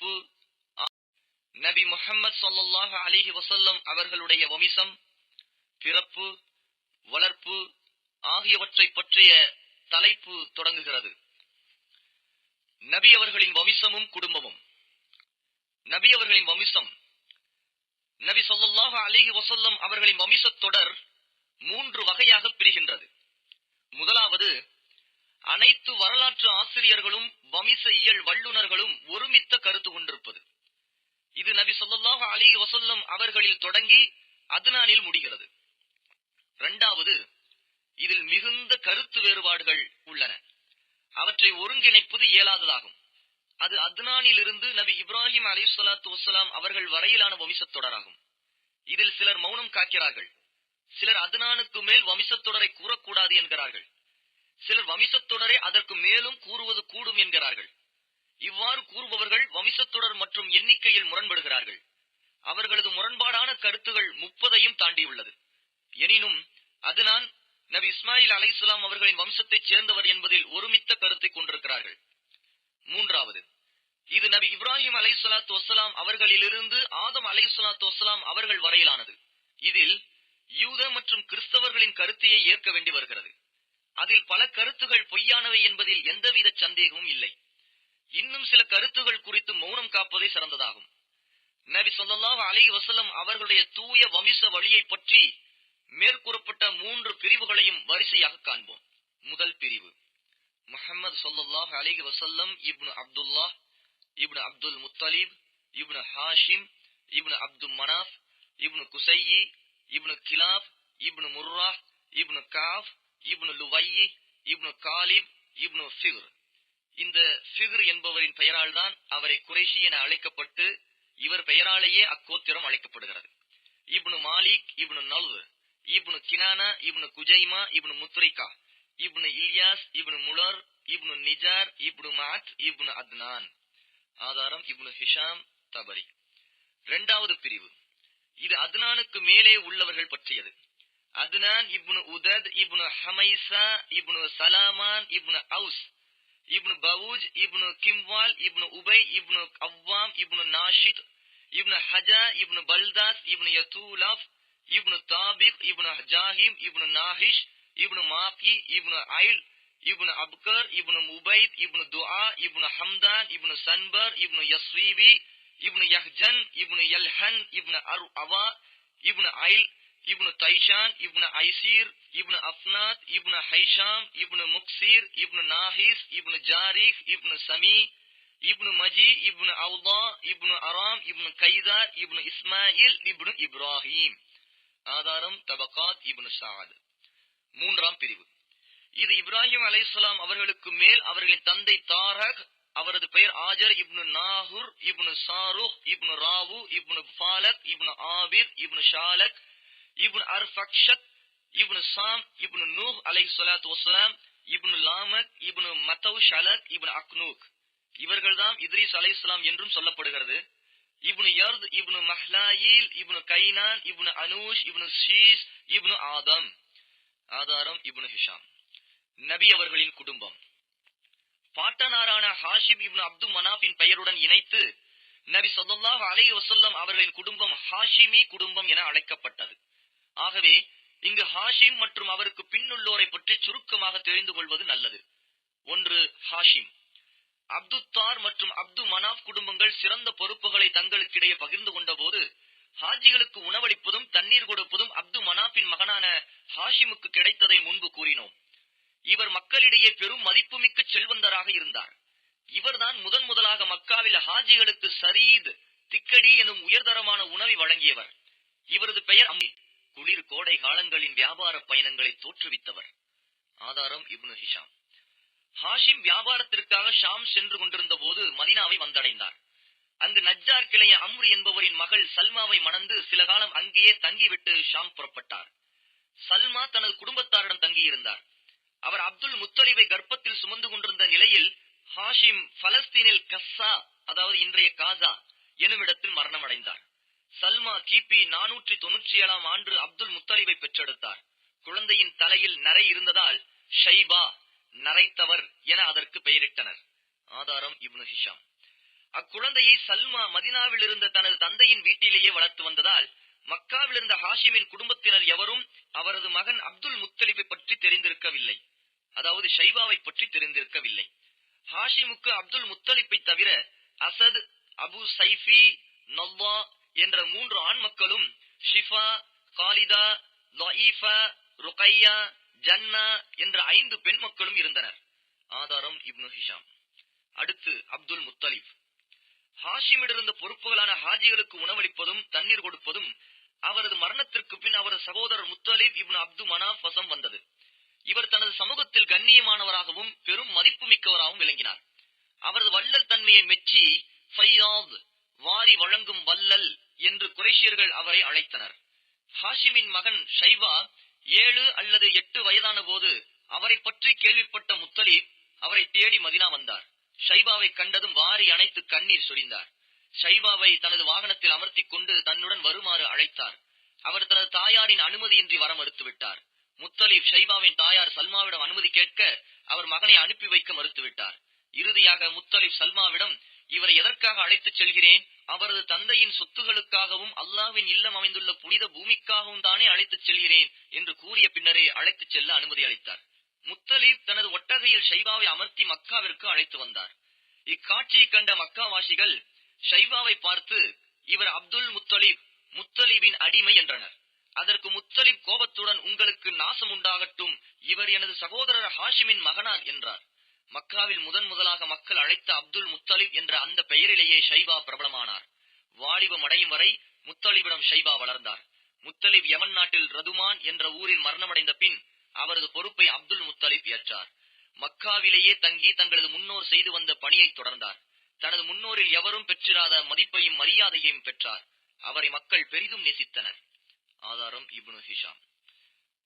வளர்ப்பு நபி முஹம்மது ஸல்லல்லாஹு அலிஹி வசல்லம் அவர்களுடைய வம்சம் பிறப்பு வளர்ப்பு ஆகியவற்றை பற்றிய தலைப்பு தொடங்குகிறது. நபி அவர்களின் வம்சமும் குடும்பமும். நபி அவர்களின் வம்சம். நபி ஸல்லல்லாஹு அலிஹி வசல்லம் அவர்களின் வம்சத் தொடர் மூன்று வகையாக பிரிகின்றது. முதலாவது அனைத்து வரலாற்று ஆசிரியர்களும் வமிச இயல் வல்லுனர்களும் ஒருமித்த கருத்து கொண்டிருப்பது. இது நபி சொல்லாஹ் அலி வசல்லம் அவர்களில் தொடங்கி அத்னானில் முடிகிறது. இரண்டாவது இதில் மிகுந்த கருத்து வேறுபாடுகள் உள்ளன. அவற்றை ஒருங்கிணைப்பது இயலாததாகும். அது அத்னானிலிருந்து நபி இப்ராஹிம் அலைஹிஸ்ஸலாத்து வசலாம் அவர்கள் வரையிலான வம்சத் தொடராகும். இதில் சிலர் மௌனம் காக்கிறார்கள். சிலர் அத்னானுக்கு மேல் வம்சத் தொடரை கூறக்கூடாது என்கிறார்கள். சிலர் வம்சத்தொடரை அதற்கு மேலும் கூறுவது கூடும் என்கிறார்கள். இவ்வாறு கூறுபவர்கள் வம்சத் தொடர் மற்றும் எண்ணிக்கையில் முரண்படுகிறார்கள். அவர்களது முரண்பாடான கருத்துகள் முப்பதையும் தாண்டியுள்ளது. எனினும் அதுதான் நபி இஸ்மாயில் அலைஹிஸ்ஸலாம் அவர்களின் வம்சத்தைச் சேர்ந்தவர் என்பதில் ஒருமித்த கருத்தை கொண்டிருக்கிறார்கள். மூன்றாவது இது நபி இப்ராஹிம் அலைஹிஸ்ஸலாத்து வசலாம் அவர்களிலிருந்து ஆதம் அலைஹிஸ்ஸலாத்து வசலாம் அவர்கள் வரையிலானது. இதில் யூத மற்றும் கிறிஸ்தவர்களின் கருத்தையே ஏற்க வேண்டி வருகிறது. அதில் பல கருத்துகள் பொய்யானவை என்பதில் எந்தவித சந்தேகமும் இல்லை. இன்னும் சில கருத்துகள் குறித்து மௌனம் காப்பதே சிறந்ததாகும். நபி சொல்லாஹ் அலி வசலம் அவர்களுடைய தூய வம்ச வழியை பற்றி மேற்கூறப்பட்ட மூன்று பிரிவுகளையும் வரிசையாக காண்போம். முதல் பிரிவு. முகமது சொல்லாஹ் அலி வசல்லம் ibn Abdullah ibn Abdul Muttalib ibn Hashim ibn Abdul Manaf ibn Qusayy ibn Kilab ibn Murrah ibn Ka'b ibn Luayy ibn Ghalib ibn Fihr இந்த ஃபிக்ர் என்பவரின் பெயரால் தான் அவரை குறைஷி என அழைக்கப்பட்டு இவர் பெயராலேயே அக்கோத்திரம் அழைக்கப்படுகிறது. இப்னு மாலிக் இப்னு நல்வு ibn Kinana ibn Khuzaimah ibn Mudrikah ibn Ilyas ibn Mudar ibn Nizar ibn Maad ibn Adnan. ஆதாரம் இப்னு ஹிஷாம் தபரி. இரண்டாவது பிரிவு. இது அத்னானுக்கு மேலே உள்ளவர்கள் பற்றியது. Adnan ibn Udad ibn Hamaisa ibn Salaman ibn Aws ibn Bawj ibn Kimwal ibn Ubai ibn Awwam ibn Nashid ibn Haja ibn Baldas ibn Yadulab ibn Tabikh ibn Jahim ibn Nahish ibn Makhi ibn Ayl ibn Abqar ibn Mubaid ibn Dua ibn Hamdan இப்னு சன்பர் இப்னு யஸ்ரீபி இப்னு யஹ்ஜன் இப்னு யல்ஹன் இப்னு Arawa இப்னு Ayl இப்னு தைஷான் இப்னு ஐசீர் இப்னு Afnad இப்னு ஹைஷாம் இப்னு முக்சீர் இப்னு Nahis இப்னு Zarik இப்னு Sami இப்னு மஜி இப்னு அவுதா இப்னு Aram இப்னு கைதார் இப்னு Ismail இப்னு Ibrahim. ஆதாரம் Tabaqat இப்னு சாத். மூன்றாம் பிரிவு. இது இப்ராஹிம் அலைஹிஸ்ஸலாம் அவர்களுக்கு மேல் அவர்களின் தந்தை தாரக் அவரது பெயர் ஆஜர் இப்னு நாஹுர் இப்னு சாருக் இப்னு ராவு இப்னு ஃபாலக் இப்னு ஆபிர் இப்னு ஷாலக் இப்னு அர்ஃபக்ஷத் இப்னு சாம் இப்னு நூஹ் அலை ஸலாத்து வசலாம் இப்னு லாமக் இப்னு மத்தவ் ஷலக் இப்னு அக்னூக். இவர்கள்தான் இத்ரீஸ் அலைஹிஸ்ஸலாம் என்றும் சொல்லப்படுகிறது. இப்னு யர்த் இப்னு மஹ்லாயில் இப்னு கைனான் இப்னு அனூஷ் இப்னு ஷீஸ் இப்னு ஆதம். ஆதாரம் இப்னு ஹிஷாம். நபி அவர்களின் குடும்பம். பாட்டனாரான ஹாஷிம் இப்னு அப்து மனாஃபின் பெயருடன் இணைத்து நபி சொல்லாஹ் அலை வசல்லம் அவர்களின் குடும்பம் ஹாஷிமி குடும்பம் என அழைக்கப்பட்டது. ஆகவே இங்கு ஹாஷிம் மற்றும் அவருக்கு பின்னுள்ளோரை பற்றி சுருக்கமாக தெரிந்து கொள்வது நல்லது. ஒன்று ஹாஷிம். அப்துத்தார் மற்றும் அப்து மனாப் குடும்பங்கள் சிறந்த பொறுப்புகளை தங்களுக்கிடையே பகிர்ந்து கொண்ட போது ஹாஜிகளுக்கு உணவளிப்பதும் தண்ணீர் கொடுப்பதும் அப்து மனாப்பின் மகனான ஹாஷிமுக்கு கிடைத்ததை முன்பு கூறினோம். இவர் மக்களிடையே பெரும் மதிப்புமிக்க செல்வந்தராக இருந்தார். இவர்தான் முதன் முதலாக மக்காவில் ஹாஜிகளுக்கு சரீத் திக்கடி எனும் உயர்தரமான உணவை வழங்கியவர். இவரது பெயர் அம்மி. குளிர் கோடை காலங்களின் வியாபார பயணங்களை தோற்றுவித்தவர். ஆதாரம் இப்னு ஹிஷாம். ஹாஷிம் வியாபாரத்திற்காக ஷாம் சென்று கொண்டிருந்த போது மதினாவை வந்தடைந்தார். அங்கு நஜ்ஜார் கிளைய அம்ரு என்பவரின் மகள் சல்மாவை மணந்து சில காலம் அங்கேயே தங்கிவிட்டு ஷாம் புறப்பட்டார். சல்மா தனது குடும்பத்தாரிடம் தங்கியிருந்தார். அவர் அப்துல் முத்தலிவை கர்ப்பத்தில் சுமந்து கொண்டிருந்த நிலையில் ஹாஷிம் பலஸ்தீனில் கஸ்ஸா அதாவது இன்றைய காசா எனும் இடத்தில் மரணமடைந்தார். சல்மா கிபி நானூற்றி தொன்னூற்றி ஏழாம் ஆண்டு அப்துல் முத்தலிபை பெற்றெடுத்தார். குழந்தையின் தலையில் நரை இருந்ததால் ஷைபா நரைத்தவர் என அதற்கு பெயரிட்டனர். ஆதாரம் இப்னு ஹிஷாம். அக்குழந்தையை சல்மா மதினாவில் இருந்த தனது தந்தையின் வீட்டிலேயே வளர்த்து வந்ததால் மக்காவில் இருந்த ஹாஷிமின் குடும்பத்தினர் எவரும் அவரது மகன் அப்துல் முத்தலிபை பற்றி தெரிந்திருக்கவில்லை. அதாவது ஷைபாவை பற்றி தெரிந்திருக்கவில்லை. ஹாஷிமுக்கு அப்துல் முத்தலிப்பை தவிர அசத் அபு சைஃபி நவ்வா என்ற மூன்று ஆண் மக்களும் ஷிஃபா காலிதா லஈஃபா ருகையா ஜன்னா என்ற ஐந்து பெண் மக்களும் இருந்தனர். ஆதாரம் இப்னு ஹிஷாம். அடுத்து அப்துல் முத்தலிப். ஹாஷிமிடிருந்த பொறுப்புகளான ஹாஜிகளுக்கு உணவளிப்பதும் தண்ணீர் கொடுப்பதும் அவரது மரணத்திற்கு பின் அவரது சகோதரர் முத்தலிப் இப்னு அப்து மனாப் வசம் வந்தது. இவர் தனது சமூகத்தில் கண்ணியமானவராகவும் பெரும் மதிப்பு மிக்கவராகவும் விளங்கினார். அவரது வள்ளல் தன்மையை மெச்சி ஃபையாத் வாரி வழங்கும் வல்லல் என்று குரேஷியர்கள் அவரை அழைத்தனர். ஹாஷிமின் மகன் ஷைவா ஏழு அல்லது எட்டு வயதான போது அவரை பற்றி கேள்விப்பட்ட முத்தலீப் அவரை தேடி மதினா வந்தார். ஷைபாவை கண்டதும் வாரி அணைத்து கண்ணீர் சொரிந்தார். ஷைபாவை தனது வாகனத்தில் அமர்த்திக் கொண்டு தன்னுடன் வருமாறு அழைத்தார். அவர் தனது தாயாரின் அனுமதியின்றி வர மறுத்துவிட்டார். முத்தலீப் ஷைபாவின் தாயார் சல்மாவிடம் அனுமதி கேட்க அவர் மகனை அனுப்பி வைக்க மறுத்துவிட்டார். இறுதியாக முத்தலிப் சல்மாவிடம் இவரை எதற்காக அழைத்துச் செல்கிறேன்? அவரது தந்தையின் சொத்துகளுக்காகவும் அல்லாவின் இல்லம் அமைந்துள்ள புனித பூமிக்காகவும் தானே அழைத்துச் செல்கிறேன் என்று கூறிய பின்னரே அழைத்துச் செல்ல அனுமதி அளித்தார். முத்தலீப் தனது ஒட்டகையில் ஷைபாவை அமர்த்தி மக்காவிற்கு அழைத்து வந்தார். இக்காட்சியை கண்ட மக்காவாசிகள் ஷைபாவை பார்த்து இவர் அப்துல் முத்தலீப் முத்தலீபின் அடிமை என்றனர். அதற்கு முத்தலிப் கோபத்துடன் உங்களுக்கு நாசம் உண்டாகட்டும் இவர் எனது சகோதரர் ஹாஷிமின் மகனார் என்றார். மக்காவில் முதன் முதலாக மக்கள் அழைத்த அப்துல் முத்தலிப் என்ற அந்த பெயரிலேயே ஷைபா பிரபலமானார். வாலிபம் அடையும் வரை முத்தலிபிடம் ஷைபா வளர்ந்தார். முத்தலிப் யமன் நாட்டில் ரதுமான் என்ற ஊரில் மரணமடைந்த பின் அவரது பொறுப்பை அப்துல் முத்தலிப் ஏற்றார். மக்காவிலேயே தங்கி தங்களது முன்னோர் செய்து வந்த பணியை தொடர்ந்தார். தனது முன்னோரில் எவரும் பெற்றிராத மதிப்பையும் மரியாதையையும் பெற்றார். அவரை மக்கள் பெரிதும் நேசித்தனர். ஆதாரம் இப்னு ஹிஷாம்.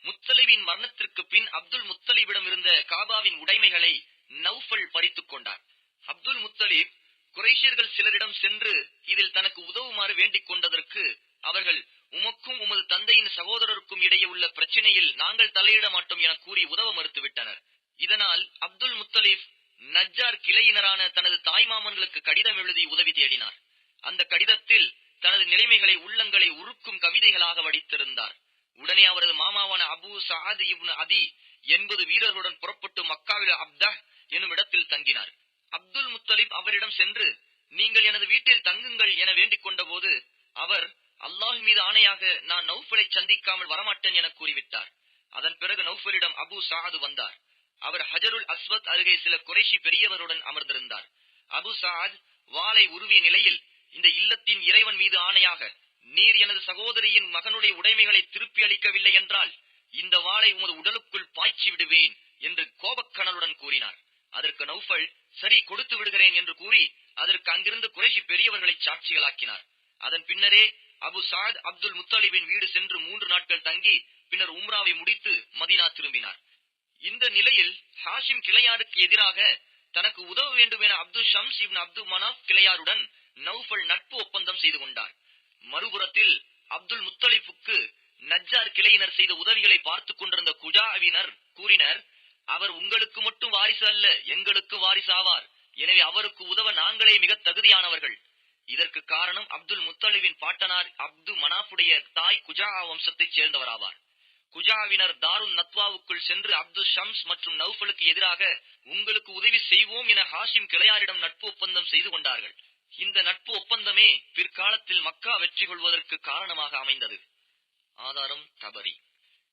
முத்தலிபின் மரணத்திற்கு பின் அப்துல் முத்தலிபிடம் இருந்த காபாவின் உடைமைகளை நௌஃபல் பறித்துக் கொண்டார் அப்துல் முத்தலீப் குறைஷியர்கள் சிலரிடம் சென்று இதில் தனக்கு உதவுமாறு வேண்டிக் கொண்டதற்கு அவர்கள் உமக்கும் உமது தந்தையின் சகோதரருக்கும் இடையே உள்ள பிரச்சனையில் நாங்கள் தலையிட மாட்டோம் என கூறி உதவ மறுத்துவிட்டனர். இதனால் அப்துல் முத்தலீப் நஜ்ஜார் கிளையினரான தனது தாய்மாமன்களுக்கு கடிதம் எழுதி உதவி தேடினார். அந்த கடிதத்தில் தனது நிலைமைகளை உள்ளங்களை உருக்கும் கவிதைகளாக வடித்திருந்தார். உடனே அவரது மாமாவான அபு சாத் இப்னு அதி எண்பது வீரர்களுடன் புறப்பட்டு மக்காவில் அப்தஹ் எனும் இடத்தில் தங்கினார். அப்துல் முத்தலிப் அவரிடம் சென்று நீங்கள் எனது வீட்டில் தங்குங்கள் என வேண்டிக் கொண்டபோது அவர் அல்லாஹ் மீது ஆணையாக நான் நௌஃபலை சந்திக்காமல் வரமாட்டேன் என கூறிவிட்டார். அதன் பிறகு நௌஃபலிடம் அபு சாது வந்தார். அவர் ஹஜருல் அஸ்வத் அருகே சில குறைஷி பெரியவருடன் அமர்ந்திருந்தார். அபு சாத் வாளை உருவிய நிலையில் இந்த இல்லத்தின் இறைவன் மீது ஆணையாக நீர் எனது சகோதரியின் மகனுடைய உடைமைகளை திருப்பி அளிக்கவில்லை என்றால் இந்த வாளை உமது உடலுக்குள் பாய்ச்சி விடுவேன் என்று கோபக்கணலுடன் கூறினார். அதற்கு நௌஃபல் சரி கொடுத்து விடுகிறேன் என்று கூறி அதற்கு அங்கிருந்து குறைஷி பெரியவர்களை சாட்சிகளாக்கினார். அதன் பின்னரே அபு சாத் அப்துல் முத்தலிபின் வீடு சென்று மூன்று நாட்கள் தங்கி பின்னர் உம்ராவை முடித்து மதினா திரும்பினார். இந்த நிலையில் ஹாஷிம் கிளையாருக்கு எதிராக தனக்கு உதவ வேண்டும் என அப்துல் ஷம்ஸ் இப்னு அப்துல் மனாப் கிளையாருடன் நௌஃபல் நட்பு ஒப்பந்தம் செய்து கொண்டார். மறுபுறத்தில் அப்துல் முத்தலிப்புக்கு நஜ்ஜார் கிளையினர் செய்த உதவிகளை பார்த்துக் கொண்டிருந்த குஜாவினர் கூறினர் அவர் உங்களுக்கு மட்டும் வாரிசு அல்ல எங்களுக்கு வாரிசு ஆவார். எனவே அவருக்கு உதவ நாங்களே மிக தகுதியானவர்கள். இதற்கு காரணம் அப்துல் முத்தலிவின் பாட்டனார் அப்து மனாஃபுடைய தாய் குஜா வம்சத்தைச் சேர்ந்தவராவார். குஜாவினர் தாருன் நத்வாவுக்குள் சென்று அப்து ஷம்ஸ் மற்றும் நௌஃபலுக்கு எதிராக உங்களுக்கு உதவி செய்வோம் என ஹாஷிம் கிளையாரிடம் நட்பு ஒப்பந்தம் செய்து கொண்டார்கள். இந்த நட்பு ஒப்பந்தமே பிற்காலத்தில் மக்கா வெற்றி கொள்வதற்கு காரணமாக அமைந்தது. ஆதாரம் தபரி.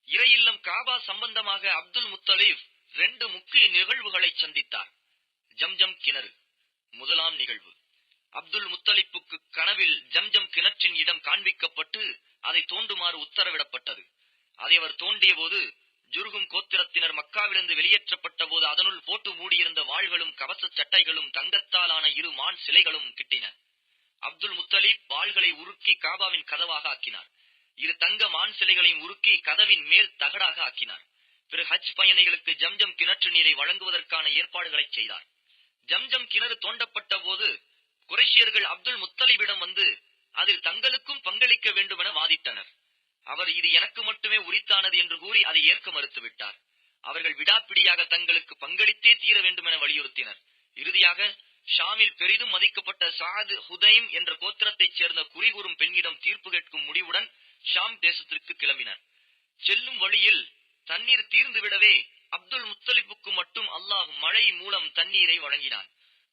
இறையில்லம் காபா சம்பந்தமாக அப்துல் முத்தலீப் ரெண்டு முக்கிய நிகழ்வுகளை சந்தித்தார். ஜம்ஜம் கிணறு முதலாம் நிகழ்வு. அப்துல் முத்தலிப்புக்கு கனவில் ஜம்ஜம் கிணற்றின் இடம் காண்பிக்கப்பட்டு அதை தோண்டுமாறு உத்தரவிடப்பட்டது. அதை அவர் தோண்டிய போது ஜுருகும் கோத்திரத்தினர் மக்காவிலிருந்து வெளியேற்றப்பட்ட போது அதனுள் போட்டு மூடியிருந்த வாள்களும் கவச சட்டைகளும் தங்கத்தாலான இரு மான் சிலைகளும் கிட்டின. அப்துல் முத்தலீப் வாள்களை உருக்கி காபாவின் கதவாக ஆக்கினார். இரு தங்க மான் சிலைகளையும் உருக்கி கதவின் மேல் தகடாக ஆக்கினார். பிறகு ஹஜ் பயணிகளுக்கு ஜம்ஜம் கிணற்று நீரை வழங்குவதற்கான ஏற்பாடுகளை செய்தார். ஜம்ஜம் கிணறு தோண்டப்பட்ட போது குரேஷியர்கள் அப்துல் முத்தலிபிடம் வந்து அதில் தங்களுக்கும் பங்களிக்க வேண்டும் என வாதிட்டனர். அவர் இது எனக்கு மட்டுமே உரித்தானது என்று கூறி அதை ஏற்க மறுத்துவிட்டார். அவர்கள் விடாப்பிடியாக தங்களுக்கு பங்களித்தே தீர வேண்டும் என வலியுறுத்தினர். இறுதியாக ஷாமில் பெரிதும் மதிக்கப்பட்ட சாது ஹுதைம் என்ற கோத்திரத்தைச் சேர்ந்த குறிகூறும் பெண்ணிடம் தீர்ப்பு கேட்கும் முடிவுடன் ஷாம் தேசத்திற்கு கிளம்பினர். செல்லும் வழியில் தண்ணீர் தீர்ந்துவிடவே அப்துல் முத்தலிப்புக்கு மட்டும் அல்லாஹ் மழை மூலம் தண்ணீரை வழங்கினான்.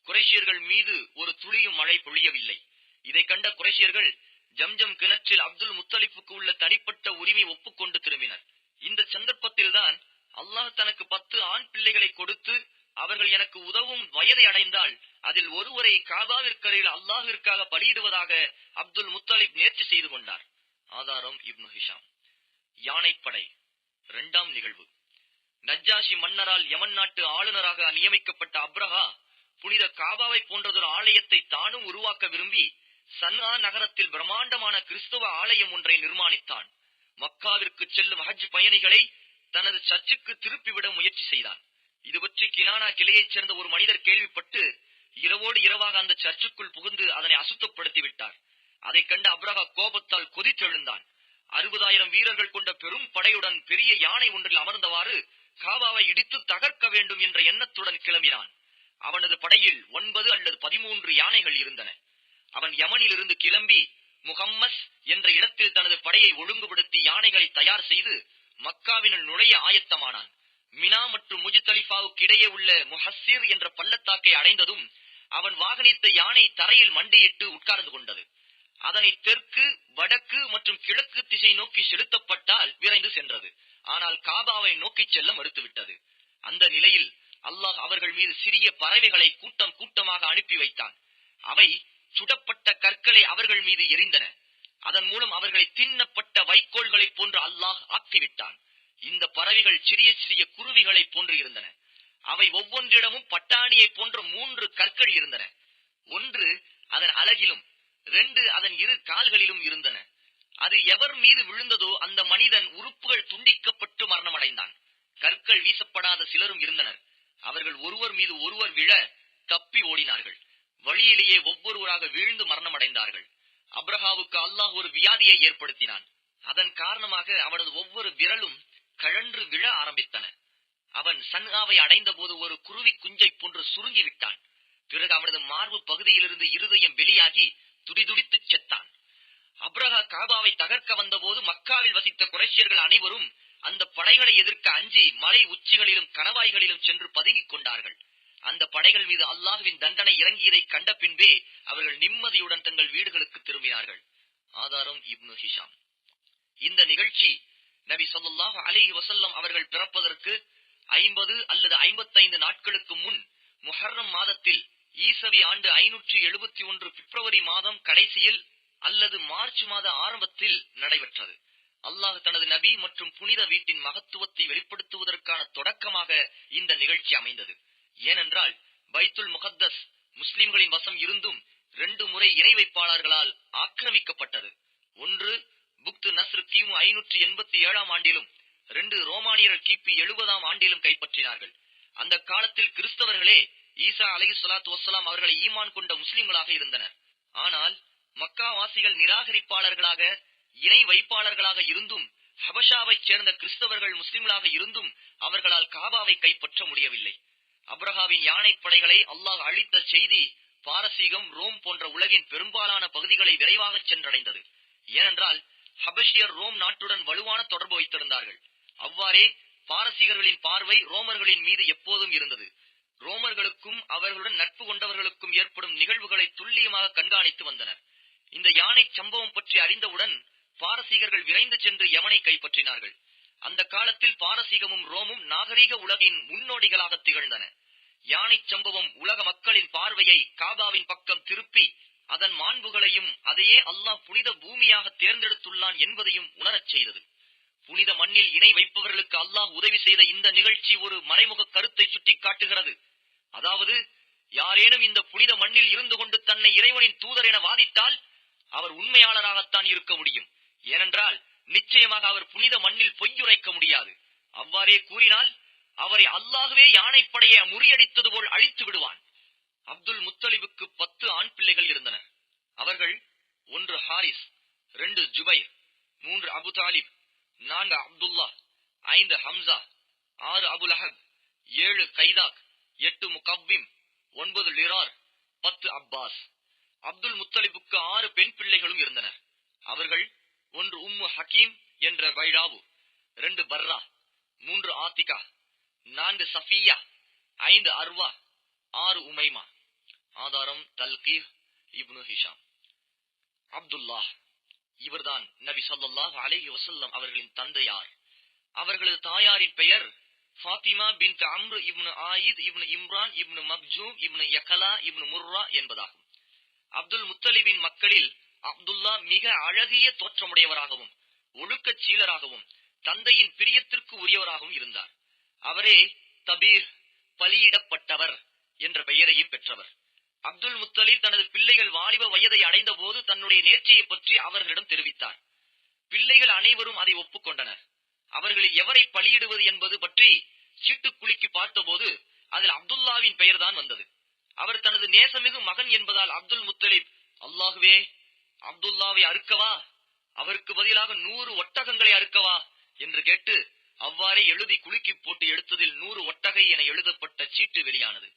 குரேஷியர்கள் மீது ஒரு துளியும் மழை பொழியவில்லை. இதை கண்ட குரேஷியர்கள் ஜம்ஜம் கிணற்றில் அப்துல் முத்தலிப்புக்கு உள்ள தனிப்பட்ட உரிமை ஒப்புக்கொண்டு திரும்பினர். இந்த சந்தர்ப்பத்தில்தான் அல்லாஹ் தனக்கு பத்து ஆண் பிள்ளைகளை கொடுத்து அவர்கள் எனக்கு உதவும் வயதை அடைந்தால் அதில் ஒருவரை காபாவிற்கரையில் அல்லாஹிற்காக பலியிடுவதாக அப்துல் முத்தலிப் நேர்ச்சி செய்து கொண்டார். ஆதாரம் இப்னு ஹிஷாம். யானைப்படை. இரண்டாம் நிகழ்வு. நஜ்ஜாஷி மன்னரால் யமன் நாட்டு ஆளுநராக நியமிக்கப்பட்ட அப்ரஹா புனித காபாவை போன்றதொரு ஆலயத்தை தானும் உருவாக்க விரும்பி சன்னா நகரத்தில் பிரம்மாண்டமான கிறிஸ்தவ ஆலயம் ஒன்றை நிர்மாணித்தான். மக்காவிற்கு செல்லும் ஹஜ் பயணிகளை தனது சர்ச்சுக்கு திருப்பிவிட முயற்சி செய்தான். இது பற்றி கினானா கிளையைச் சேர்ந்த ஒரு மனிதர் கேள்விப்பட்டு இரவோடு இரவாக அந்த சர்ச்சுக்குள் புகுந்து அதனை அசுத்தப்படுத்தி விட்டார். அதைக் கண்ட அப்ரஹா கோபத்தால் கொதித்தெழுந்தான். அறுபதாயிரம் வீரர்கள் கொண்ட பெரும் படையுடன் பெரிய யானை ஒன்றில் அமர்ந்தவாறு காபாவை இடித்து தகர்க்க வேண்டும் என்ற எண்ணத்துடன் கிளம்பினான். அவனது படையில் ஒன்பது அல்லது பதிமூன்று யானைகள் இருந்தன. அவன் யமனில் இருந்து கிளம்பி முகம்மஸ் என்ற இடத்தில் தனது படையை ஒழுங்குபடுத்தி யானைகளை தயார் செய்து மக்காவினுள் நுழைய ஆயத்தமானான். மினா மற்றும் முஜித்தலிஃபாவுக்கு இடையே உள்ள முஹஸ்ஸிர் என்ற பள்ளத்தாக்கை அடைந்ததும் அவன் வாகனித்த யானை தரையில் மண்டியிட்டு உட்கார்ந்து கொண்டது. அதனை தெற்கு வடக்கு மற்றும் கிழக்கு திசை நோக்கி செலுத்தப்பட்டால் விரைந்து சென்றது. ஆனால் காபாவை நோக்கி செல்ல மறுத்துவிட்டது. அந்த நிலையில் அல்லாஹ் அவர்கள் மீது சிறிய பறவைகளை கூட்டம் கூட்டமாக அனுப்பி வைத்தான். அவை சுடப்பட்ட கற்களை அவர்கள் மீது எரிந்தன. அதன் மூலம் அவர்களை தின்னப்பட்ட வைக்கோல்களைப் போன்று அல்லாஹ் ஆக்கிவிட்டான். இந்த பறவைகள் சிறிய சிறிய குருவிகளைப் போன்று இருந்தன. அவை ஒவ்வொன்றிடமும் பட்டாணியைப் போன்ற மூன்று கற்கள் இருந்தன. ஒன்று அதன் அழகிலும் ரெண்டு அதன் இரு கால்களிலும் இருந்தன. அது எவர் மீது விழுந்ததோ அந்த மனிதன் உறுப்புகள் துண்டிக்கப்பட்டு மரணமடைந்தான். கற்கள் வீசப்படாத சிலரும் இருந்தனர். அவர்கள் ஒருவர் மீது ஒருவர் விழ தப்பி ஓடினார்கள். வழியிலேயே ஒவ்வொருவராக வீழ்ந்து மரணமடைந்தார்கள். அப்ரஹாவுக்கு அல்லாஹ் ஒரு வியாதியை ஏற்படுத்தினான். அதன் காரணமாக அவனது ஒவ்வொரு விரலும் கழன்று விழ ஆரம்பித்தன. அவன் சன்ஹாவை அடைந்த போது ஒரு குருவி குஞ்சை போன்று சுருங்கி விட்டான். பிறகு அவனது மார்பு பகுதியிலிருந்து இருதயம் வெளியாகி துடிதுடித்துச் செத்தான். அப்ரஹா காபாவை தகர்க்க வந்தபோது மக்காவில் வசித்த குரேஷியர்கள் அனைவரும் அந்த படைகளை எதிர்க்க அஞ்சி மலை உச்சிகளிலும் கணவாய்களிலும் சென்று பதுங்கிக் கொண்டார்கள். அந்த படைகள் மீது அல்லாஹுவின் தண்டனை இறங்கியதை கண்ட பின்பே அவர்கள் நிம்மதியுடன் தங்கள் வீடுகளுக்கு திரும்பினார்கள். ஆதாரம் இப்னு ஹிஷாம். இந்த நிகழ்ச்சி நபி ஸல்லல்லாஹு அலிஹி வசல்லம் அவர்கள் பிறப்பதற்கு ஐம்பது அல்லது ஐம்பத்தைந்து நாட்களுக்கு முன் முஹர்ரம் மாதத்தில் ஈசவி ஆண்டு ஐநூற்றி எழுபத்தி ஒன்று பிப்ரவரி மாதம் கடைசியில் அல்லது மார்ச் மாத ஆரம்பத்தில் நடைபெற்றது. அல்லாஹ் தனது நபி மற்றும் புனித வீட்டின் மகத்துவத்தை வெளிப்படுத்துவதற்கான தொடக்கமாக இந்த நிகழ்ச்சி அமைந்தது. ஏனென்றால் பைத்துல் முகத்தஸ் முஸ்லிம்களின் வசம் இருந்தும் ரெண்டு முறை இணை வைப்பாளர்களால் ஆக்கிரமிக்கப்பட்டது. ஒன்று புக்து நஸ்ரு கிமு ஐநூற்றி எண்பத்தி ஏழாம் ஆண்டிலும் ரெண்டு ரோமானியர்கள் கிபி எழுபதாம் ஆண்டிலும் கைப்பற்றினார்கள். அந்த காலத்தில் கிறிஸ்தவர்களே ஈசா அலை சலாத்து வசலாம் அவர்களை ஈமான் கொண்ட முஸ்லிம்களாக இருந்தனர். ஆனால் மக்கா வாசிகள் நிராகரிப்பாளர்களாக இணை வைப்பாளர்களாக இருந்தும் ஹபஷாவைச் சேர்ந்த கிறிஸ்தவர்கள் முஸ்லிம்களாக இருந்தும் அவர்களால் காபாவை கைப்பற்ற முடியவில்லை. அப்ரஹாவின் யானை படைகளை அல்லாஹ் அளித்த செய்தி பாரசீகம் ரோம் போன்ற உலகின் பெரும்பாலான பகுதிகளை விரைவாக சென்றடைந்தது. ஏனென்றால் ஹபஷியர் ரோம் நாட்டுடன் வலுவான தொடர்பு வைத்திருந்தார்கள். அவ்வாறே பாரசீகர்களின் பார்வை ரோமர்களின் மீது எப்போதும் இருந்தது. ரோமர்களுக்கும் அவர்களுடன் நட்பு கொண்டவர்களுக்கும் ஏற்படும் நிகழ்வுகளை துல்லியமாக கண்காணித்து வந்தனர். இந்த யானை சம்பவம் பற்றி அறிந்தவுடன் பாரசீகர்கள் விரைந்து சென்று யமனை கைப்பற்றினார்கள். அந்த காலத்தில் பாரசீகமும் ரோமும் நாகரீக உலகின் முன்னோடிகளாக திகழ்ந்தன. யானை சம்பவம் உலக மக்களின் பார்வையை காபாவின் பக்கம் திருப்பி அதன் மாண்புகளையும் அதையே அல்லாஹ் புனித பூமியாக தேர்ந்தெடுத்துள்ளான் என்பதையும் உணரச் செய்தது. புனித மண்ணில் இணை வைப்பவர்களுக்கு அல்லாஹ் உதவி செய்த இந்த நிகழ்ச்சி ஒரு மறைமுக கருத்தை சுட்டிக் காட்டுகிறது அதாவது யாரேனும் இந்த புனித மண்ணில் இருந்து கொண்டு தன்னை இறைவனின் தூதர் என வாதிட்டால் அவர் உண்மையாளராகத்தான் இருக்க முடியும். ஏனென்றால் நிச்சயமாக அவர் புனித மண்ணில் பொய்யுரைக்க முடியாது. அவ்வாறே கூறினால் அவரை அல்லாகவே யானைப்படையை முறியடித்தது போல் அழித்து விடுவான். அப்துல் முத்தலிபுக்கு பத்து ஆண் பிள்ளைகள் இருந்தனர் அவர்கள் ஒன்று ஹாரிஸ் ரெண்டு ஜுபைர் மூன்று அபு தாலிப் நான்கு அப்துல்லா ஐந்து ஹம்சா ஆறு அபுல் அஹப் ஏழு கைதாக் எட்டு முகவ்விம் ஒன்பது லிரார் பத்து அப்பாஸ். அப்துல் முத்தலிபுக்கு ஆறு பெண் பிள்ளைகளும் இருந்தனர். அவர்கள் ஒன்று உம்மு ஹக்கீம் என்ற பைடாவு ரெண்டு பர்ரா மூன்று ஆத்திகா நான்கு சஃபியா ஐந்து அர்வா ஆறு உமைமா. ஆதாரம் தல்கீஹ் இப்னு ஹிஷாம். அப்துல்லாஹ் இவர்தான் நபி சொல்லாஹ் அலைஹி வசல்லம் அவர்களின் தந்தையார். அவர்களது தாயாரின் பெயர் ஃபாத்திமா பின் அம்ரு இப்னு ஆயித் இப்னு இம்ரான் இப்னு மக்ஜூம் இப்னு யகலா இப்னு முர்ரா என்பதாகும். அப்துல் முத்தலிபின் மக்களில் அப்துல்லா மிக அழகிய தோற்றமுடையவராகவும் ஒழுக்கச் சீலராகவும் தந்தையின் பிரியத்திற்கு உரியவராகவும் இருந்தார். அவரே தபீர் பலியிடப்பட்டவர் என்ற பெயரையும் பெற்றவர். அப்துல் முத்தலிப் தனது பிள்ளைகள் வாலிப வயதை அடைந்த போது தன்னுடைய நேர்ச்சியை பற்றி அவர்களிடம் தெரிவித்தார். பிள்ளைகள் அனைவரும் அதை ஒப்புக்கொண்டனர். அவர்களில் எவரை பலியிடுவது என்பது பற்றி சீட்டுக்குலுக்கி பார்த்தபோது அதில் அப்துல்லாவின் பெயர்தான் வந்தது. அவர் தனது நேசமிகு மகன் என்பதால் அப்துல் முத்தலிப் அல்லாஹுவே அப்துல்லாவை அறுக்கவா? அவருக்கு பதிலாக நூறு ஒட்டகங்களை அறுக்கவா? என்று கேட்டு அவ்வாறே எழுதி குலுக்கி போட்டு எடுத்ததில் நூறு ஒட்டகை என எழுதப்பட்ட சீட்டு வெளியானது.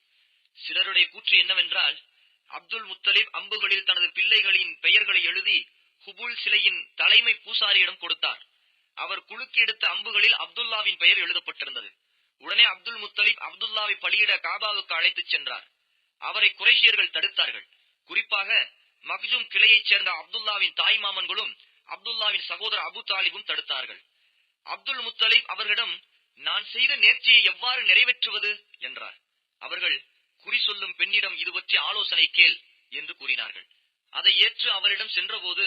சிலருடைய கூற்று என்னவென்றால் அப்துல் முத்தலிப் அம்புகளில் தனது பிள்ளைகளின் பெயர்களை எழுதி ஹுபுல் சிலையின் தலைமை பூசாரியிடம் கொடுத்தார். அவர் குலுக்கி எடுத்த அம்புகளில் அப்துல்லாவின் பெயர் எழுதப்பட்டிருந்தது. உடனே அப்துல் முத்தலிப் அப்துல்லாவை பலியிட காபாவுக்கு அழைத்துச் சென்றார். அவரை குறைஷியர்கள் தடுத்தார்கள். குறிப்பாக மக்ஜும் கிளையைச் சேர்ந்த அப்துல்லாவின் தாய் மாமன்களும் அப்துல்லாவின் சகோதரர் அபு தாலிபும் தடுத்தார்கள். அப்துல் முத்தலிப் அவர்களிடம் நான் செய்த நேர்ச்சியை எவ்வாறு நிறைவேற்றுவது? என்றார். அவர்கள் குறி சொல்லும் பெண்ணிடம் இது பற்றி ஆலோசனை கேள் என்று கூறினார்கள். அதை ஏற்று அவரிடம் சென்றபோது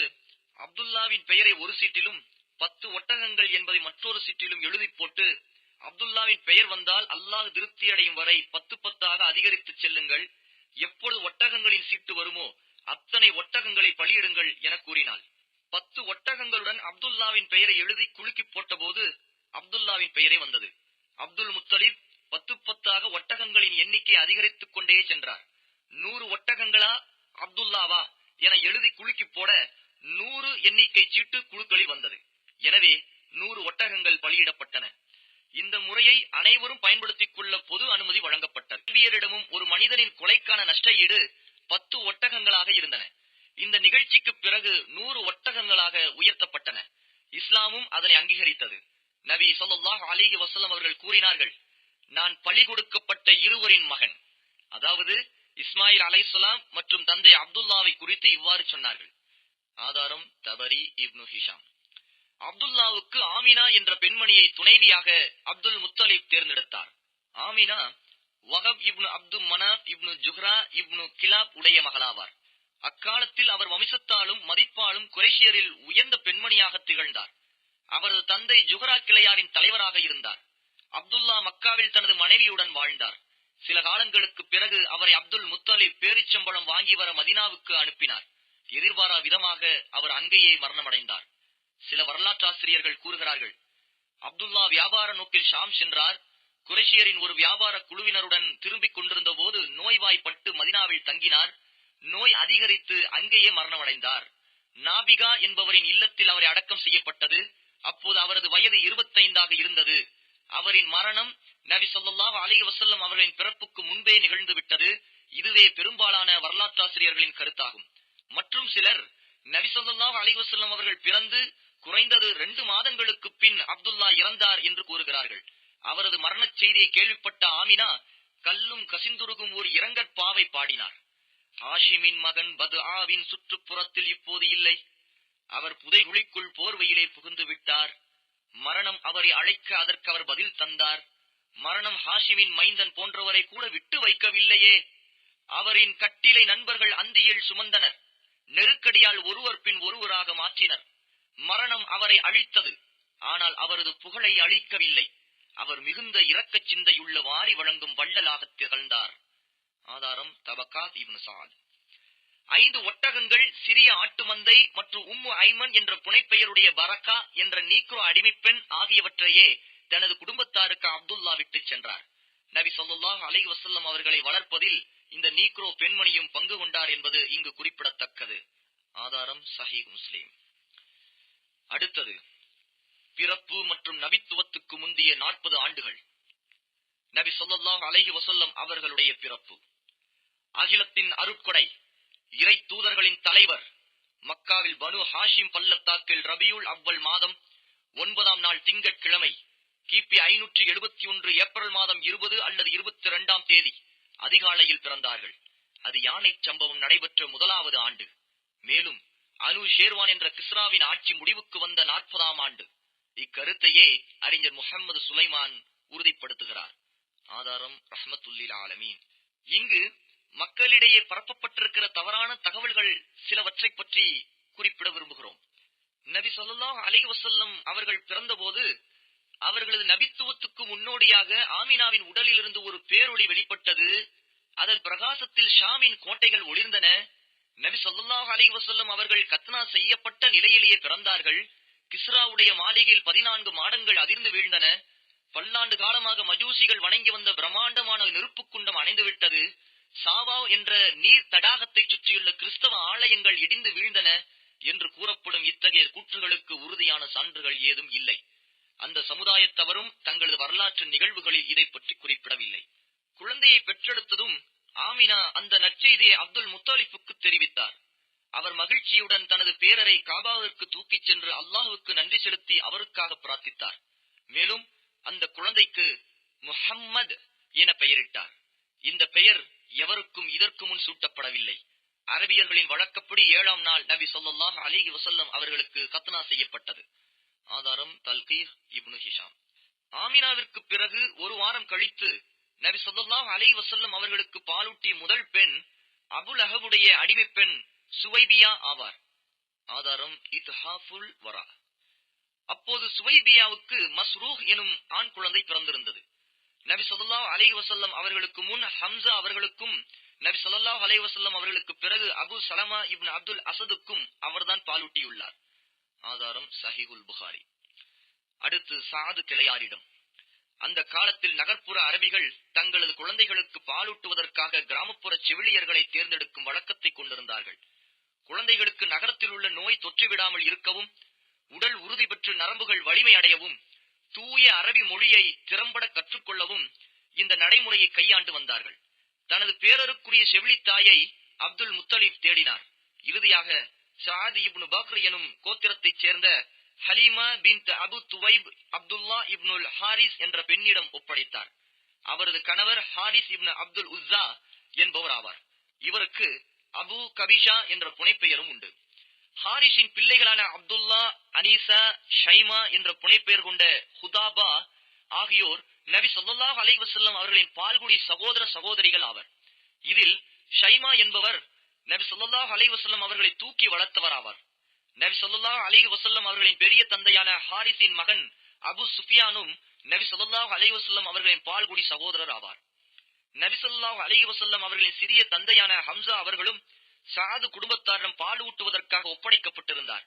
அப்துல்லாவின் பெயரை ஒரு சீட்டிலும் பத்து ஒட்டகங்கள் என்பதை மற்றொரு சிற்றிலும் எழுதி போட்டு அப்துல்லாவின் பெயர் வந்தால் அல்லாஹ் திருப்தி அடையும் வரை பத்து பத்தாக அதிகரித்துச் செல்லுங்கள். எப்பொழுது ஒட்டகங்களின் சீட்டு வருமோ அத்தனை ஒட்டகங்களை பலியிடுங்கள் என கூறினாள். பத்து ஒட்டகங்களுடன் அப்துல்லாவின் பெயரை எழுதி குலுக்கி போட்டபோது அப்துல்லாவின் பெயரே வந்தது. அப்துல் முத்தலிப் பத்து பத்தாக ஒட்டகங்களின் எண்ணிக்கை அதிகரித்துக் கொண்டே சென்றார். நூறு ஒட்டகங்களா அப்துல்லாவா என எழுதி குலுக்கி போட நூறு எண்ணிக்கை சீட்டு குழுக்களில் வந்தது. எனவே நூறு ஒட்டகங்கள் பலியிடப்பட்டன. இந்த முறையை அனைவரும் பயன்படுத்திக் கொள்ள பொது அனுமதி வழங்கப்பட்டது. அறிவியரிடமும் ஒரு மனிதனின் கொலைக்கான நஷ்ட ஈடு பத்து ஒட்டகங்களாக இருந்தன. இந்த நிகழ்ச்சிக்கு பிறகு நூறு ஒட்டகங்களாக உயர்த்தப்பட்டன. இஸ்லாமும் அதனை அங்கீகரித்தது. நபி சொல்லாஹ் அலிஹி வசலம் அவர்கள் கூறினார்கள் நான் பழி கொடுக்கப்பட்ட இருவரின் மகன். அதாவது இஸ்மாயில் அலைசலாம் மற்றும் தந்தை அப்துல்லாவை குறித்து இவ்வாறு சொன்னார்கள். ஆதாரம் தபரி இப்னு ஹிஷாம். அப்துல்லாவுக்கு ஆமினா என்ற பெண்மணியை துணைவியாக அப்துல் முத்தலிப் தேர்ந்தெடுத்தார். Amina Wahb ibn Abd Manaf ibn Zuhra ibn Kilab உடைய மகளாவார். அக்காலத்தில் அவர் வம்சத்தாலும் மதிப்பாலும் குரேஷியரில் உயர்ந்த பெண்மணியாக திகழ்ந்தார். அவரது தந்தை ஜுஹரா கிளையாரின் தலைவராக இருந்தார். அப்துல்லா மக்காவில் தனது மனைவியுடன் வாழ்ந்தார். சில காலங்களுக்கு பிறகு அவரை அப்துல் முத்தலிப் பேரிச்சம்பழம் வாங்கி வர மதினாவுக்கு அனுப்பினார். எதிர்பாரா விதமாக அவர் அங்கேயே மரணமடைந்தார். சில வரலாற்றாசிரியர்கள் கூறுகிறார்கள். அப்துல்லா வியாபார நோக்கில் ஷாம் சென்றார். குரேஷியரின் ஒரு வியாபார குழுவினருடன் திரும்பிக் கொண்டிருந்த போது நோய்வாய்ப்பட்டு மதினாவில் தங்கினார். நோய் அதிகரித்து அங்கேயே மரணமடைந்தார். நாபிகா என்பவரின் இல்லத்தில் அவரை அடக்கம் செய்யப்பட்டது. அப்போது அவரது வயது இருபத்தைந்தாக இருந்தது. அவரின் மரணம் நபி சொல்லாஹ் அலி வசல்லம் அவர்களின் பிறப்புக்கு முன்பே நிகழ்ந்து விட்டது. இதுவே பெரும்பாலான வரலாற்றாசிரியர்களின் கருத்தாகும். மற்றும் சிலர் நபி சொல்லாஹ் அலி வசல்லம் அவர்கள் பிறந்து குறைந்தது ரெண்டு மாதங்களுக்கு பின் அப்துல்லா இறந்தார் என்று கூறுகிறார்கள். அவரது மரணச் செய்தியை கேள்விப்பட்ட ஆமினா கல்லும் கசிந்துருகும் ஒரு இரங்கற்பாவை பாடினார். ஹாஷிமின் மகன் பது ஆவின் சுற்றுப்புறத்தில் இப்போது இல்லை. அவர் புதைகுழிக்குள் போர்வையிலே புகுந்து விட்டார். மரணம் அவரை அழைக்க அதற்கு அவர் பதில் தந்தார். மரணம் ஹாஷிமின் மைந்தன் போன்றவரை கூட விட்டு வைக்கவில்லையே. அவரின் கட்டிலை நண்பர்கள் அந்தியில் சுமந்தனர். நெருக்கடியால் ஒருவர் பின் ஒருவராக மாற்றினர். மரணம் அவரை அழித்தது. ஆனால் அவரது புகழை அழிக்கவில்லை. அவர் மிகுந்த இரக்கச் சிந்தையுள்ள வாரி வழங்கும் வள்ளலாக திகழ்ந்தார். ஆதாரம் தபக்காத் இப்னு சாத். ஐந்து ஒட்டகங்கள் சிறிய ஆட்டு மந்தை மற்றும் உம்மு ஐமன் என்ற புனைப்பெயருடைய பரக்கா என்ற நீக்ரோ அடிமைப்பெண் ஆகியவற்றையே தனது குடும்பத்தாருக்கு அப்துல்லா விட்டு சென்றார். நபி சொல்லுல்லாஹ் அலை வசல்லம் அவர்களை வளர்ப்பதில் இந்த நீக்ரோ பெண்மணியும் பங்கு கொண்டார் என்பது இங்கு குறிப்பிடத்தக்கது. ஆதாரம் சஹி முஸ்லீம். அடுத்தது பிறப்பு மற்றும் நபித்துவத்துக்கு முந்தைய நாற்பது ஆண்டுகள். நபி சொல்லலாம் அலைஹி வசல்லம் அவர்களுடைய பிறப்பு. அகிலத்தின் அருட்கொடை இறை தூதர்களின் தலைவர் மக்காவில் பனு ஹாஷிம் பள்ளத்தாக்கில் ரபியுல் அவ்வல் மாதம் ஒன்பதாம் நாள் திங்கட்கிழமை கிபி ஐநூற்றி எழுபத்தி ஒன்று ஏப்ரல் மாதம் இருபது அல்லது இருபத்தி இரண்டாம் தேதி அதிகாலையில் பிறந்தார்கள். அது யானை சம்பவம் நடைபெற்ற முதலாவது ஆண்டு. மேலும் அனு ஷேர்வான் என்ற கிஸ்ராவின் ஆட்சி முடிவுக்கு வந்த நாற்பதாம் ஆண்டு. இக்கருத்தையே அறிஞர் முகமது சுலைமான் உறுதிப்படுத்துகிறார். ஆதாரம் ரஹமத்துல்லில் ஆலமீன். இங்கு மக்களிடையே பரப்பப்பட்டிருக்கிற தவறான தகவல்கள் சிலவற்றை பற்றி குறிப்பிட விரும்புகிறோம். நபி ஸல்லல்லாஹு அலைஹி வசல்லம் அவர்கள் பிறந்தபோது அவர்களது நபித்துவத்துக்கு முன்னோடியாக ஆமினாவின் உடலில் இருந்து ஒரு பேரொளி வெளிப்பட்டது. அதன் பிரகாசத்தில் ஷாமின் கோட்டைகள் ஒளிர்ந்தன. நபி சொல்லாஹ் அலி வசல்லம் அவர்கள் கத்னா செய்யப்பட்ட நிலையிலேயே பிறந்தார்கள். கிஸ்ராவுடைய மாளிகையில் பதினான்கு மாடங்கள் அதிர்ந்து வீழ்ந்தன. பல்லாண்டு காலமாக மஜூசிகள் வணங்கி வந்த பிரம்மாண்டமான நெருப்பு குண்டம் அணைந்து விட்டது. சாவா என்ற நீர் தடாகத்தை சுற்றியுள்ள கிறிஸ்தவ ஆலயங்கள் இடிந்து வீழ்ந்தன என்று கூறப்படும் இத்தகைய கூற்றுகளுக்கு உறுதியான சான்றுகள் ஏதும் இல்லை. அந்த சமுதாயத்தவரும் தங்களது வரலாற்று நிகழ்வுகளில் இதை பற்றி குறிப்பிடவில்லை. குழந்தையை பெற்றெடுத்ததும் ஆமினா அந்த நற்செய்தியை அப்துல் முத்தாலிஃபுக்கு தெரிவித்தார். அவர் மகிழ்ச்சியுடன் தனது பேரரை காபாவிற்கு தூக்கிச் சென்று அல்லாஹுக்கு நன்றி செலுத்தி அவருக்காக பிரார்த்தித்தார். மேலும் அந்த குழந்தைக்கு முஹம்மது என பெயரிட்டார். இந்த பெயர் எவருக்கும் இதற்கு முன் சூட்டப்படவில்லை. அரபியர்களின் வழக்கப்படி ஏழாம் நாள் நபி சொல்லாஹ் அலிஹி வசல்லம் அவர்களுக்கு கத்னா செய்யப்பட்டது. ஆதாரம் தல்கீர் இப்னு ஹிஷாம். ஆமினாவிற்கு பிறகு ஒரு வாரம் கழித்து நபி சொல்லாஹ் அலை வசல்லம் அவர்களுக்கு பாலூட்டிய முதல் பெண் அபுல் அஹபுடைய அடிமை பெண் சுவைபியா ஆவார். ஆதாரம் இத்ஹாஃபுல் வரா. அப்போது சுவைபியாவுக்கு மஸ்ரூஹ் எனும் ஆண் குழந்தை பிறந்திருந்தது. நபி சொல்லாஹ் அலை வசல்லம் அவர்களுக்கு முன் ஹம்சா அவர்களுக்கும் நபி சொல்லாஹ் அலை வசல்லம் அவர்களுக்கு பிறகு அபு சலமா இப்னு அப்துல் அசதுக்கும் அவர்தான் பாலூட்டியுள்ளார் ஆதாரம் சஹிகுல் புகாரி. அடுத்து சாது கிளையாரிடம். அந்த காலத்தில் நகர்ப்புற அரபிகள் தங்களது குழந்தைகளுக்கு பாலூட்டுவதற்காக கிராமப்புற செவிலியர்களை தேர்ந்தெடுக்கும் வழக்கத்தை கொண்டிருந்தார்கள். குழந்தைகளுக்கு நகரத்தில் உள்ள நோய் தொற்றிவிடாமல் இருக்கவும் உடல் உறுதி பெற்று நரம்புகள் வலிமை அடையவும் தூய அரபி மொழியை திறம்பட கற்றுக்கொள்ளவும் இந்த நடைமுறையை கையாண்டு வந்தார்கள். தனது பேரருக்குரிய செவிலித்தாயை அப்துல் முத்தலீப் தேடினார். இறுதியாக சாதி இப்னு பக்ர் எனும் கோத்திரத்தைச் சேர்ந்த ஹலீமா பின் அபு துவைப் அப்துல்லா இப்னுல் ஹாரிஸ் என்ற பெண்ணிடம் ஒப்படைத்தார். அவரது கணவர் ஹாரிஸ் இப்னு அப்துல் உஸ்ஸா என்பவர் ஆவார் இவருக்கு அபு கபிஷா என்ற புனைப்பெயரும் உண்டு. ஹாரிஸின் பிள்ளைகளான அப்துல்லா அனீசா ஷைமா என்ற புனைப்பெயர் கொண்ட ஹுதாபா ஆகியோர் நபி ஸல்லல்லாஹு அலை வசல்லம் அவர்களின் பால்குடி சகோதர சகோதரிகள் ஆவர். இதில் ஷைமா என்பவர் நபி ஸல்லல்லாஹு அலைஹி வசல்லம் அவர்களை தூக்கி வளர்த்தவர் ஆவார் நபி ஸல்லல்லாஹு அலைஹி வசல்லம் அவர்களின் பெரிய தந்தையான ஹாரிஸின் மகன் அபு சுஃபியானும் நபி ஸல்லல்லாஹு அலி வசல்லம் அவர்களின் பால்குடி சகோதரர் ஆவார். நபி சொல்லாஹ் அலி வசல்லம் அவர்களின் சிறிய தந்தையான ஹம்சா அவர்களும் சாது குடும்பத்தாரிடம் பால் ஊட்டுவதற்காக ஒப்படைக்கப்பட்டிருந்தார்.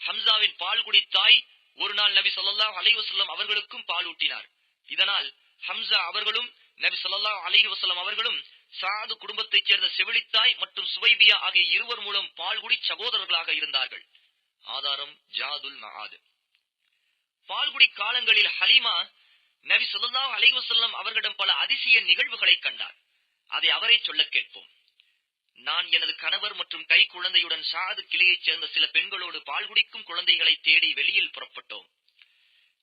ஹம்சாவின் பால்குடி தாய் ஒரு நாள் நபி சொல்லாஹ் அலி வசல்லம் அவர்களுக்கும் பால் ஊட்டினார். இதனால் ஹம்சா அவர்களும் நபி சொல்லாஹ் அலி வசல்லம் அவர்களும் சாது குடும்பத்தைச் சேர்ந்த செவிலித்தாய் மற்றும் சுவைபியா ஆகிய இருவர் மூலம் பால்குடி சகோதரர்களாக இருந்தார்கள். ஆதாரம் ஜாதுல் பால்குடி காலங்களில் ஹலீமா நபி ஸல்லல்லாஹு அலைவசல்லம் அவர்களிடம் பல அதிசய நிகழ்வுகளை கண்டார். அதை அவரை சொல்லக் கேட்போம். நான் எனது கணவர் மற்றும் கை குழந்தையுடன் சாது கிளையைச் சேர்ந்த சில பெண்களோடு பால் குடிக்கும் குழந்தைகளை தேடி வெளியில் புறப்பட்டோம்.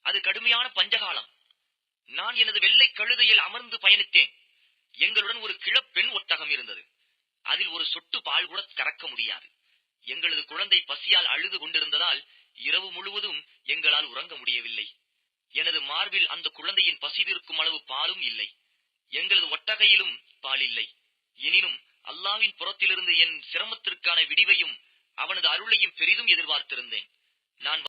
அது கடுமையான பஞ்சகாலம். நான் எனது வெள்ளை கழுதையில் அமர்ந்து பயணித்தேன். எங்களுடன் ஒரு கிழப்பெண் ஒட்டகம் இருந்தது. அதில் ஒரு சொட்டு பால் கூட கறக்க முடியாது. எங்களது குழந்தை பசியால் அழுது கொண்டிருந்ததால் இரவு முழுவதும் எங்களால் உறங்க முடியவில்லை. எனது மார்பில் அந்த குழந்தையின் பசி தீர்க்கும் அளவு பாலும் இல்லை. எங்களது ஒட்டகையிலும் பால் இல்லை. எனினும் அல்லாவின் புறத்திலிருந்து என் சிரமத்திற்கான விடிவையும் அவனது அருளையும் பெரிதும் எதிர்பார்த்திருந்தேன். நான்